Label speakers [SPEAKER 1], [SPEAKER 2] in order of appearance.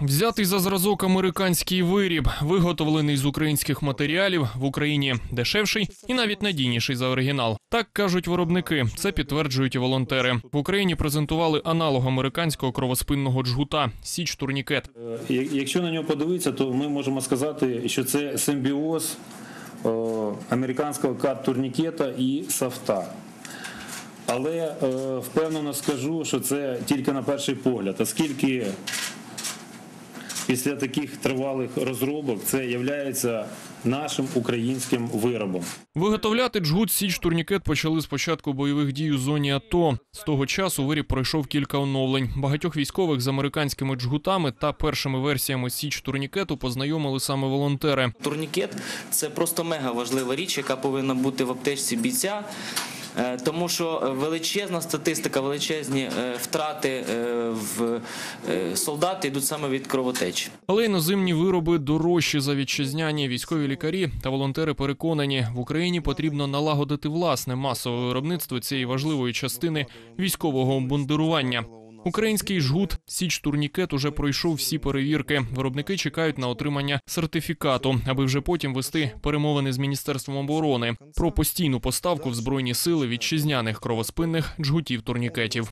[SPEAKER 1] Взятий за зразок американський виріб, виготовлений з українських матеріалів в Україні дешевший і навіть надійніший за оригінал. Так кажуть виробники. Це підтверджують волонтери. В Україні презентували аналог американського кровоспинного джгута Січ Турнікет.
[SPEAKER 2] Е, Якщо на нього подивитися, то ми можемо сказати, що це симбіоз е, американського кат-турнікета і софта. Але е, впевнено скажу, що це тільки на перший погляд, оскільки після таких тривалих розробок це є нашим українським виробом.
[SPEAKER 1] Виготовляти джгут Січ Турнікет почали з початку бойових дій у зоні АТО. З того часу виріб пройшов кілька оновлень. Багатьох військових з американськими джгутами та першими версіями Січ Турнікету познайомили саме волонтери.
[SPEAKER 3] Турнікет це просто мега важлива річ, яка повинна бути в аптечці бійця. Е, Тому що величезна статистика, величезні е, втрати е, в солдат йдуть саме від кровотечі.
[SPEAKER 1] Але іноземні вироби дорожчі за вітчизняні. Військові лікарі та волонтери переконані, в Україні потрібно налагодити власне масове виробництво цієї важливої частини військового обмундирування. Український жгут Січ Турнікет уже пройшов всі перевірки. Виробники чекають на отримання сертифікату, аби вже потім вести перемовини з міністерством оборони про постійну поставку в збройні сили вітчизняних кровоспинних джгутів турнікетів.